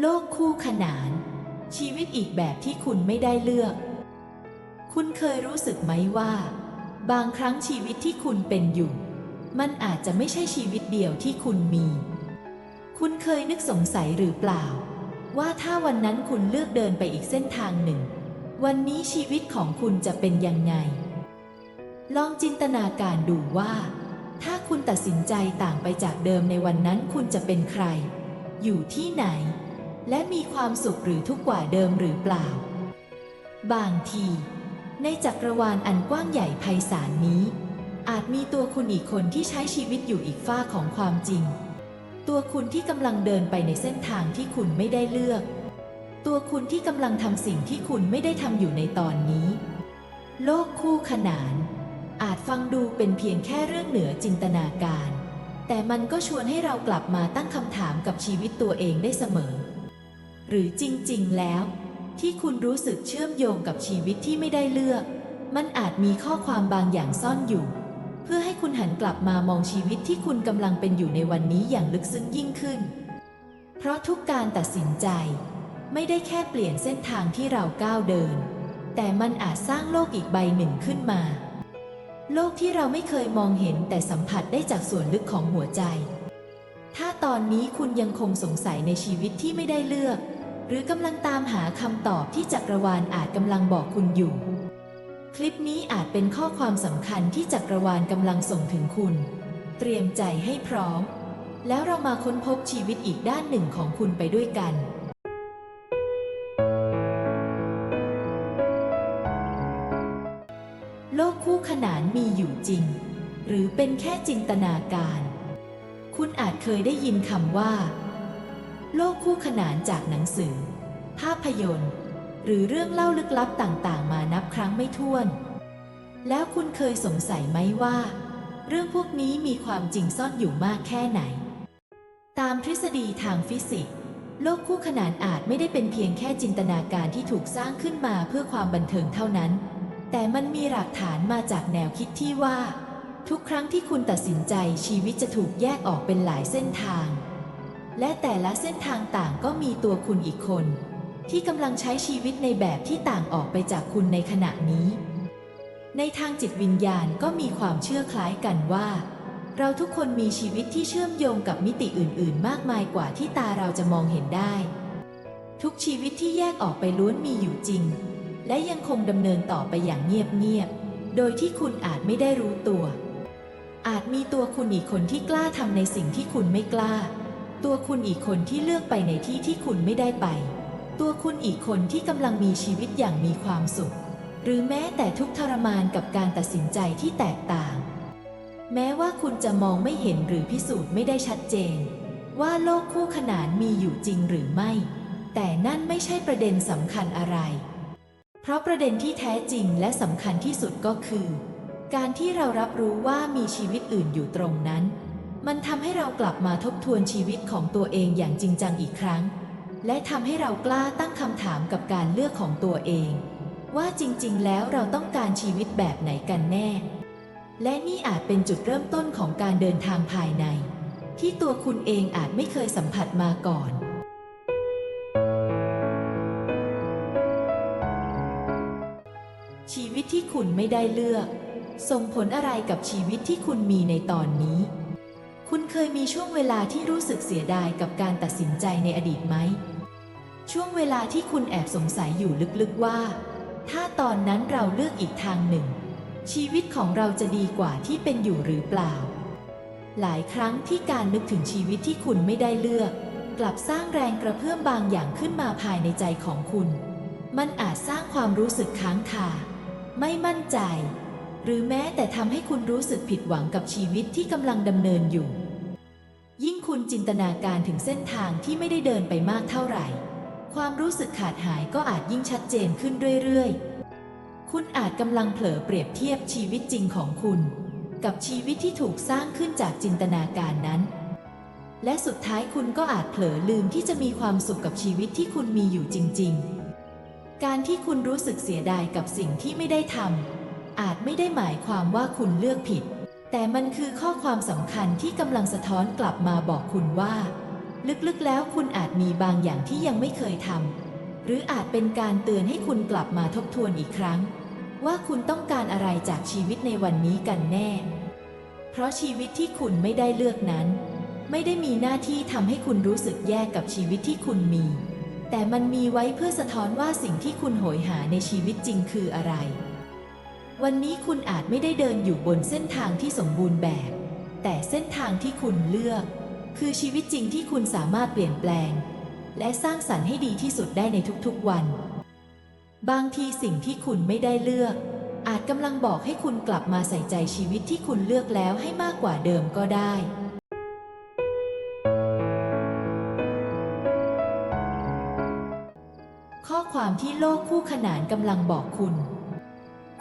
โลกคู่ขนาน ชีวิตอีกแบบที่คุณไม่ได้เลือก คุณเคยรู้สึกไหมว่า บางครั้งชีวิตที่คุณเป็นอยู่ มันอาจจะไม่ใช่ชีวิตเดียวที่คุณมี คุณเคยนึกสงสัยหรือเปล่า ว่าถ้าวันนั้นคุณเลือกเดินไปอีกเส้นทางหนึ่ง วันนี้ชีวิตของคุณจะเป็นยังไง ลองจินตนาการดูว่า ถ้าคุณตัดสินใจต่างไปจากเดิมในวันนั้นคุณจะเป็นใคร อยู่ที่ไหน และมีความสุขหรือทุกข์กว่าเดิมหรือเปล่า บางที ในจักรวาลอันกว้างใหญ่ไพศาลนี้ อาจมีตัวคุณอีกคนที่ใช้ชีวิตอยู่อีกฝ้าของความจริง ตัวคุณที่กำลังเดินไปในเส้นทางที่คุณไม่ได้เลือก ตัวคุณที่กำลังทำสิ่งที่คุณไม่ได้ทำอยู่ในตอนนี้ โลกคู่ขนาน อาจฟังดูเป็นเพียงแค่เรื่องเหนือจินตนาการแต่มันก็ชวนให้เรากลับมาตั้งคำถามกับชีวิตตัวเองได้เสมอ หรือจริงๆ แล้ว ที่คุณรู้สึกเชื่อมโยงกับชีวิตที่ไม่ได้เลือก มันอาจมีข้อความบางอย่างซ่อนอยู่ เพื่อให้คุณหันกลับมามองชีวิตที่คุณกำลังเป็นอยู่ในวันนี้อย่างลึกซึ้งยิ่งขึ้น เพราะทุกการตัดสินใจ ไม่ได้แค่เปลี่ยนเส้นทางที่เราก้าวเดิน แต่มันอาจสร้างโลกอีกใบหนึ่งขึ้นมา โลกที่เราไม่เคยมองเห็นแต่สัมผัสได้จากส่วนลึกของหัวใจ ถ้าตอนนี้คุณยังคงสงสัยในชีวิตที่ไม่ได้เลือก หรือกำลังตามหาคำตอบที่จักรวาลอาจกำลังบอกคุณอยู่ คลิปนี้อาจเป็นข้อความสำคัญที่จักรวาลกำลังส่งถึงคุณ เตรียมใจให้พร้อม แล้วเรามาค้นพบชีวิตอีกด้านหนึ่งของคุณไปด้วยกันโลกคู่ขนานมีอยู่จริง หรือเป็นแค่จินตนาการ คุณอาจเคยได้ยินคำว่า โลกคู่ขนานจากหนังสือ ภาพยนตร์ หรือเรื่องเล่าลึกลับต่างๆ มานับครั้งไม่ถ้วน แล้วคุณเคยสงสัยไหมว่า เรื่องพวกนี้มีความจริงซ่อนอยู่มากแค่ไหน ตามทฤษฎีทางฟิสิกส์ โลกคู่ขนานอาจไม่ได้เป็นเพียงแค่จินตนาการที่ถูกสร้างขึ้นมาเพื่อความบันเทิงเท่านั้น แต่มันมีหลักฐานมาจากแนวคิดที่ว่า ทุกครั้งที่คุณตัดสินใจชีวิตจะถูกแยกออกเป็นหลายเส้นทาง และแต่ละเส้นทางต่างก็มีตัวคุณอีกคน ที่กำลังใช้ชีวิตในแบบที่ต่างออกไปจากคุณในขณะนี้ ในทางจิตวิญญาณก็มีความเชื่อคล้ายกันว่า เราทุกคนมีชีวิตที่เชื่อมโยงกับมิติอื่น ๆ มากมายกว่าที่ตาเราจะมองเห็นได้ ทุกชีวิตที่แยกออกไปล้วนมีอยู่จริง และยังคงดำเนินต่อไปอย่างเงียบ ๆ โดยที่คุณอาจไม่ได้รู้ตัว อาจมีตัวคุณอีกคนที่กล้าทำในสิ่งที่คุณไม่กล้า ตัวคุณอีกคนที่เลือกไปในที่ที่คุณไม่ได้ไป ตัวคุณอีกคนที่กำลังมีชีวิตอย่างมีความสุข หรือแม้แต่ทุกข์ทรมานกับการตัดสินใจที่แตกต่าง แม้ว่าคุณจะมองไม่เห็นหรือพิสูจน์ไม่ได้ชัดเจน ว่าโลกคู่ขนานมีอยู่จริงหรือไม่ แต่นั่นไม่ใช่ประเด็นสำคัญอะไร เพราะประเด็นที่แท้จริงและสำคัญที่สุดก็คือ การที่เรารับรู้ว่ามีชีวิตอื่นอยู่ตรงนั้น มันทำให้เรากลับมาทบทวนชีวิตของตัวเองอย่างจริงจังอีกครั้ง และทำให้เรากล้าตั้งคำถามกับการเลือกของตัวเอง ว่าจริงๆ แล้วเราต้องการชีวิตแบบไหนกันแน่ และนี่อาจเป็นจุดเริ่มต้นของการเดินทางภายใน ที่ตัวคุณเองอาจไม่เคยสัมผัสมาก่อน ชีวิตที่คุณไม่ได้เลือก ส่งผลอะไรกับชีวิตที่คุณมีในตอนนี้ คุณเคยมีช่วงเวลาที่รู้สึกเสียดายกับการตัดสินใจในอดีตไหม ช่วงเวลาที่คุณแอบสงสัยอยู่ลึกๆว่า ถ้าตอนนั้นเราเลือกอีกทางหนึ่ง ชีวิตของเราจะดีกว่าที่เป็นอยู่หรือเปล่า หลายครั้งที่การนึกถึงชีวิตที่คุณไม่ได้เลือก กลับสร้างแรงกระเพื่อมบางอย่างขึ้นมาภายในใจของคุณ มันอาจสร้างความรู้สึกค้างคา ไม่มั่นใจ หรือแม้แต่ทำให้คุณรู้สึกผิดหวังกับชีวิตที่กำลังดำเนินอยู่ ยิ่งคุณจินตนาการถึงเส้นทางที่ไม่ได้เดินไปมากเท่าไหร่ ความรู้สึกขาดหายก็อาจยิ่งชัดเจนขึ้นเรื่อยๆ คุณอาจกำลังเผลอเปรียบเทียบชีวิตจริงของคุณ กับชีวิตที่ถูกสร้างขึ้นจากจินตนาการนั้น และสุดท้ายคุณก็อาจเผลอลืมที่จะมีความสุขกับชีวิตที่คุณมีอยู่จริง ๆ การที่คุณรู้สึกเสียดายกับสิ่งที่ไม่ได้ทำอาจไม่ได้หมายความว่าคุณเลือกผิด แต่มันคือข้อความสำคัญที่กำลังสะท้อนกลับมาบอกคุณว่า ลึกๆแล้วคุณอาจมีบางอย่างที่ยังไม่เคยทำหรืออาจเป็นการเตือนให้คุณกลับมาทบทวนอีกครั้ง ว่าคุณต้องการอะไรจากชีวิตในวันนี้กันแน่ เพราะชีวิตที่คุณไม่ได้เลือกนั้น ไม่ได้มีหน้าที่ทำให้คุณรู้สึกแย่กับชีวิตที่คุณมี แต่มันมีไว้เพื่อสะท้อนว่าสิ่งที่คุณโหยหาในชีวิตจริงคืออะไร วันนี้คุณอาจไม่ได้เดินอยู่บนเส้นทางที่สมบูรณ์แบบ แต่เส้นทางที่คุณเลือก คือชีวิตจริงที่คุณสามารถเปลี่ยนแปลง และสร้างสรรค์ให้ดีที่สุดได้ในทุกๆวัน บางทีสิ่งที่คุณไม่ได้เลือก อาจกำลังบอกให้คุณกลับมาใส่ใจชีวิตที่คุณเลือกแล้วให้มากกว่าเดิมก็ได้ข้อความที่โลกคู่ขนานกำลังบอกคุณ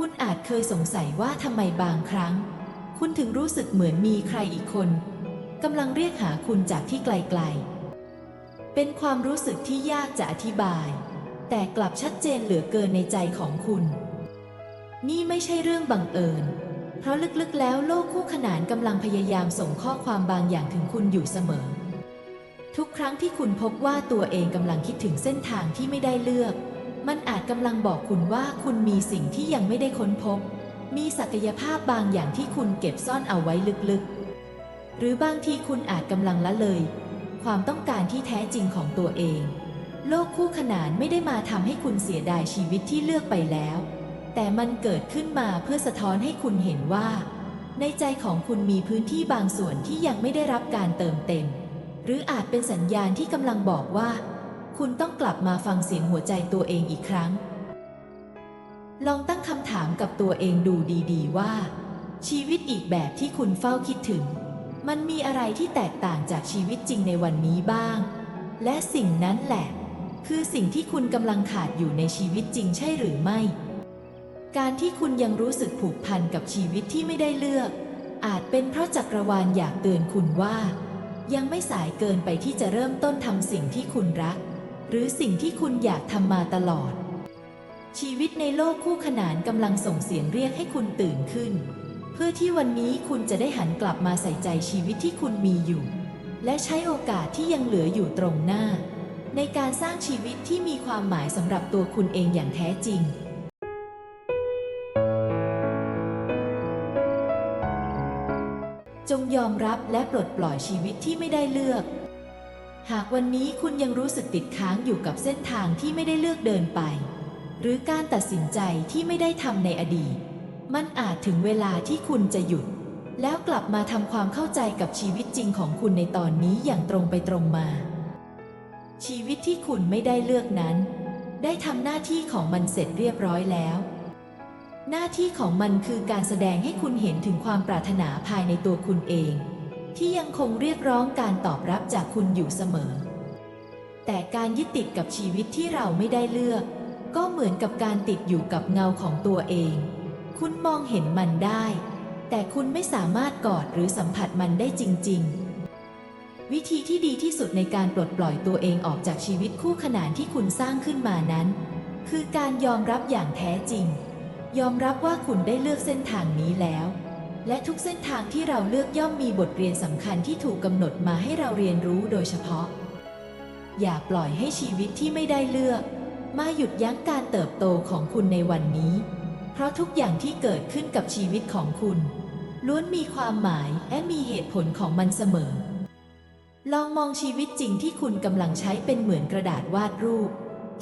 คุณอาจเคยสงสัยว่าทำไมบางครั้ง คุณถึงรู้สึกเหมือนมีใครอีกคนกำลังเรียกหาคุณจากที่ไกลๆ เป็นความรู้สึกที่ยากจะอธิบาย แต่กลับชัดเจนเหลือเกินในใจของคุณ นี่ไม่ใช่เรื่องบังเอิญ เพราะลึกๆ แล้วโลกคู่ขนานกำลังพยายามส่งข้อความบางอย่างถึงคุณอยู่เสมอ ทุกครั้งที่คุณพบว่าตัวเองกำลังคิดถึงเส้นทางที่ไม่ได้เลือก มันอาจกำลังบอกคุณว่าคุณมีสิ่งที่ยังไม่ได้ค้นพบ มีศักยภาพบางอย่างที่คุณเก็บซ่อนเอาไว้ลึกๆ หรือบางทีคุณอาจกำลังละเลย ความต้องการที่แท้จริงของตัวเอง โลกคู่ขนานไม่ได้มาทำให้คุณเสียดายชีวิตที่เลือกไปแล้ว แต่มันเกิดขึ้นมาเพื่อสะท้อนให้คุณเห็นว่า ในใจของคุณมีพื้นที่บางส่วนที่ยังไม่ได้รับการเติมเต็ม หรืออาจเป็นสัญญาณที่กำลังบอกว่า คุณต้องกลับมาฟังเสียงหัวใจตัวเองอีกครั้ง ลองตั้งคำถามกับตัวเองดูดีๆว่า ชีวิตอีกแบบที่คุณเฝ้าคิดถึง มันมีอะไรที่แตกต่างจากชีวิตจริงในวันนี้บ้าง และสิ่งนั้นแหละ คือสิ่งที่คุณกำลังขาดอยู่ในชีวิตจริงใช่หรือไม่ การที่คุณยังรู้สึกผูกพันกับชีวิตที่ไม่ได้เลือก อาจเป็นเพราะจักรวาลอยากเตือนคุณว่า ยังไม่สายเกินไปที่จะเริ่มต้นทำสิ่งที่คุณรัก หรือสิ่งที่คุณอยากทำมาตลอด ชีวิตในโลกคู่ขนานกำลังส่งเสียงเรียกให้คุณตื่นขึ้น เพื่อที่วันนี้คุณจะได้หันกลับมาใส่ใจชีวิตที่คุณมีอยู่ และใช้โอกาสที่ยังเหลืออยู่ตรงหน้า ในการสร้างชีวิตที่มีความหมายสำหรับตัวคุณเองอย่างแท้จริงจงยอมรับและปลดปล่อยชีวิตที่ไม่ได้เลือก หากวันนี้คุณยังรู้สึกติดค้างอยู่กับเส้นทางที่ไม่ได้เลือกเดินไป หรือการตัดสินใจที่ไม่ได้ทำในอดีต มันอาจถึงเวลาที่คุณจะหยุด แล้วกลับมาทำความเข้าใจกับชีวิตจริงของคุณในตอนนี้อย่างตรงไปตรงมา ชีวิตที่คุณไม่ได้เลือกนั้น ได้ทำหน้าที่ของมันเสร็จเรียบร้อยแล้ว หน้าที่ของมันคือการแสดงให้คุณเห็นถึงความปรารถนาภายในตัวคุณเอง ที่ยังคงเรียกร้องการตอบรับจากคุณอยู่เสมอ แต่การยึดติดกับชีวิตที่เราไม่ได้เลือก ก็เหมือนกับการติดอยู่กับเงาของตัวเอง คุณมองเห็นมันได้ แต่คุณไม่สามารถกอดหรือสัมผัสมันได้จริง ๆ วิธีที่ดีที่สุดในการปลดปล่อยตัวเองออกจากชีวิตคู่ขนานที่คุณสร้างขึ้นมานั้น คือการยอมรับอย่างแท้จริง ยอมรับว่าคุณได้เลือกเส้นทางนี้แล้ว และทุกเส้นทางที่เราเลือกย่อมมีบทเรียนสำคัญที่ถูกกำหนดมาให้เราเรียนรู้โดยเฉพาะ อย่าปล่อยให้ชีวิตที่ไม่ได้เลือก มาหยุดยั้งการเติบโตของคุณในวันนี้ เพราะทุกอย่างที่เกิดขึ้นกับชีวิตของคุณ ล้วนมีความหมายและมีเหตุผลของมันเสมอ ลองมองชีวิตจริงที่คุณกำลังใช้เป็นเหมือนกระดาษวาดรูป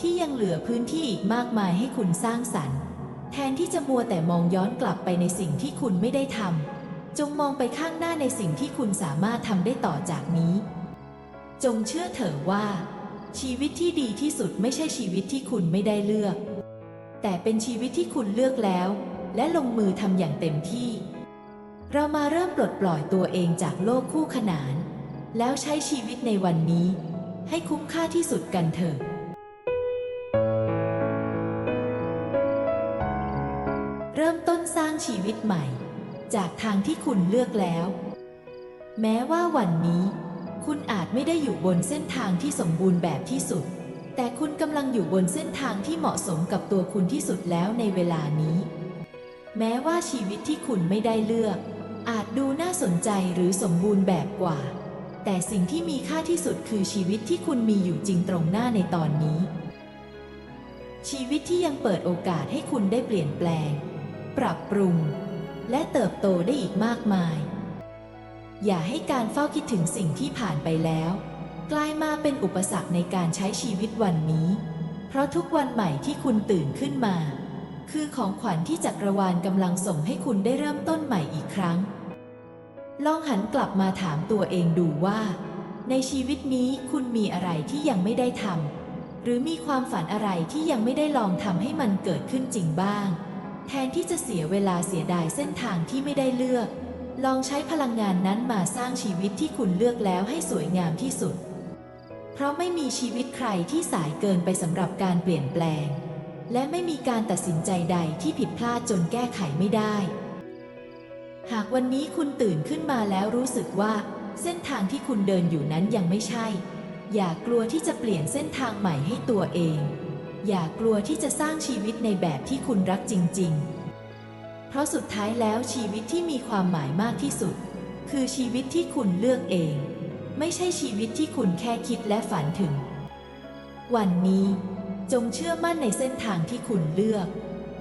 ที่ยังเหลือพื้นที่อีกมากมายให้คุณสร้างสรรค์ แทนที่จะมัวแต่มองย้อนกลับไปในสิ่งที่คุณไม่ได้ทำจงมองไปข้างหน้าในสิ่งที่คุณสามารถทำได้ต่อจากนี้ จงเชื่อเถอะว่า ชีวิตที่ดีที่สุดไม่ใช่ชีวิตที่คุณไม่ได้เลือก แต่เป็นชีวิตที่คุณเลือกแล้ว และลงมือทำอย่างเต็มที่ เรามาเริ่มปลดปล่อยตัวเองจากโลกคู่ขนาน แล้วใช้ชีวิตในวันนี้ ให้คุ้มค่าที่สุดกันเถอะ เริ่มต้นสร้างชีวิตใหม่ จากทางที่คุณเลือกแล้ว แม้ว่าวันนี้ คุณอาจไม่ได้อยู่บนเส้นทางที่สมบูรณ์แบบที่สุด แต่คุณกำลังอยู่บนเส้นทางที่เหมาะสมกับตัวคุณที่สุดแล้วในเวลานี้ แม้ว่าชีวิตที่คุณไม่ได้เลือก อาจดูน่าสนใจหรือสมบูรณ์แบบกว่า แต่สิ่งที่มีค่าที่สุดคือชีวิตที่คุณมีอยู่จริงตรงหน้าในตอนนี้ ชีวิตที่ยังเปิดโอกาสให้คุณได้เปลี่ยนแปลง ปรับปรุง และเติบโตได้อีกมากมาย อย่าให้การเฝ้าคิดถึงสิ่งที่ผ่านไปแล้ว กลายมาเป็นอุปสรรคในการใช้ชีวิตวันนี้ เพราะทุกวันใหม่ที่คุณตื่นขึ้นมา คือของขวัญที่จักรวาลกำลังส่งให้คุณได้เริ่มต้นใหม่อีกครั้ง ลองหันกลับมาถามตัวเองดูว่า ในชีวิตนี้คุณมีอะไรที่ยังไม่ได้ทำหรือมีความฝันอะไรที่ยังไม่ได้ลองทำให้มันเกิดขึ้นจริงบ้าง แทนที่จะเสียเวลาเสียดายเส้นทางที่ไม่ได้เลือก ลองใช้พลังงานนั้นมาสร้างชีวิตที่คุณเลือกแล้วให้สวยงามที่สุด เพราะไม่มีชีวิตใครที่สายเกินไปสำหรับการเปลี่ยนแปลง และไม่มีการตัดสินใจใดที่ผิดพลาดจนแก้ไขไม่ได้ หากวันนี้คุณตื่นขึ้นมาแล้วรู้สึกว่า เส้นทางที่คุณเดินอยู่นั้นยังไม่ใช่ อย่ากลัวที่จะเปลี่ยนเส้นทางใหม่ให้ตัวเอง อย่ากลัวที่จะสร้างชีวิตในแบบที่คุณรักจริง ๆ เพราะสุดท้ายแล้วชีวิตที่มีความหมายมากที่สุด คือชีวิตที่คุณเลือกเอง ไม่ใช่ชีวิตที่คุณแค่คิดและฝันถึง วันนี้จงเชื่อมั่นในเส้นทางที่คุณเลือก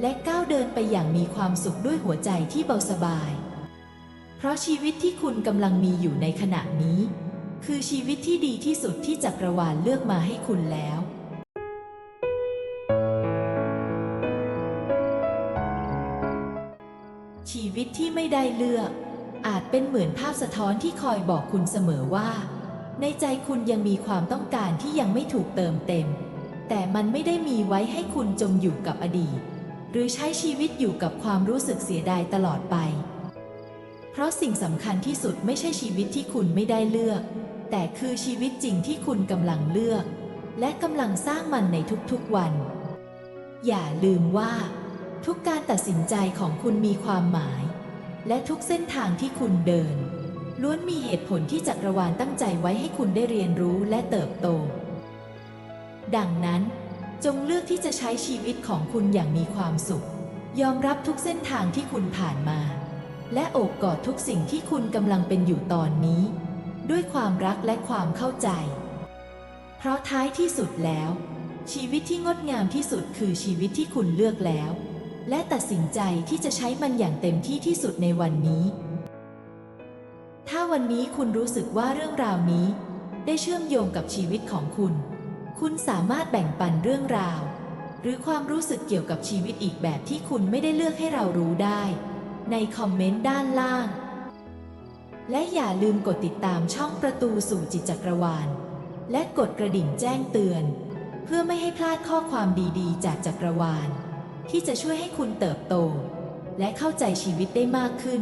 และก้าวเดินไปอย่างมีความสุขด้วยหัวใจที่เบาสบาย เพราะชีวิตที่คุณกำลังมีอยู่ในขณะนี้ คือชีวิตที่ดีที่สุดที่จักรวาลเลือกมาให้คุณแล้ว ชีวิตที่ไม่ได้เลือก อาจเป็นเหมือนภาพสะท้อนที่คอยบอกคุณเสมอว่า ในใจคุณยังมีความต้องการที่ยังไม่ถูกเติมเต็ม แต่มันไม่ได้มีไว้ให้คุณจมอยู่กับอดีต หรือใช้ชีวิตอยู่กับความรู้สึกเสียดายตลอดไป เพราะสิ่งสำคัญที่สุดไม่ใช่ชีวิตที่คุณไม่ได้เลือก แต่คือชีวิตจริงที่คุณกำลังเลือก และกำลังสร้างมันในทุกๆวัน อย่าลืมว่า ทุกการตัดสินใจของคุณมีความหมาย และทุกเส้นทางที่คุณเดิน ล้วนมีเหตุผลที่จักรวาลตั้งใจไว้ให้คุณได้เรียนรู้และเติบโต ดังนั้น จงเลือกที่จะใช้ชีวิตของคุณอย่างมีความสุข ยอมรับทุกเส้นทางที่คุณผ่านมา และโอบกอดทุกสิ่งที่คุณกำลังเป็นอยู่ตอนนี้ ด้วยความรักและความเข้าใจ เพราะท้ายที่สุดแล้ว ชีวิตที่งดงามที่สุดคือชีวิตที่คุณเลือกแล้ว และตัดสินใจที่จะใช้มันอย่างเต็มที่ที่สุดในวันนี้ ถ้าวันนี้คุณรู้สึกว่าเรื่องราวนี้ ได้เชื่อมโยงกับชีวิตของคุณ คุณสามารถแบ่งปันเรื่องราว หรือความรู้สึกเกี่ยวกับชีวิตอีกแบบที่คุณไม่ได้เลือกให้เรารู้ได้ ในคอมเมนต์ด้านล่าง และอย่าลืมกดติดตามช่องประตูสู่จิตจักรวาล และกดกระดิ่งแจ้งเตือน เพื่อไม่ให้พลาดข้อความดีๆ จากจักรวาล ที่จะช่วยให้คุณเติบโต และเข้าใจชีวิตได้มากขึ้น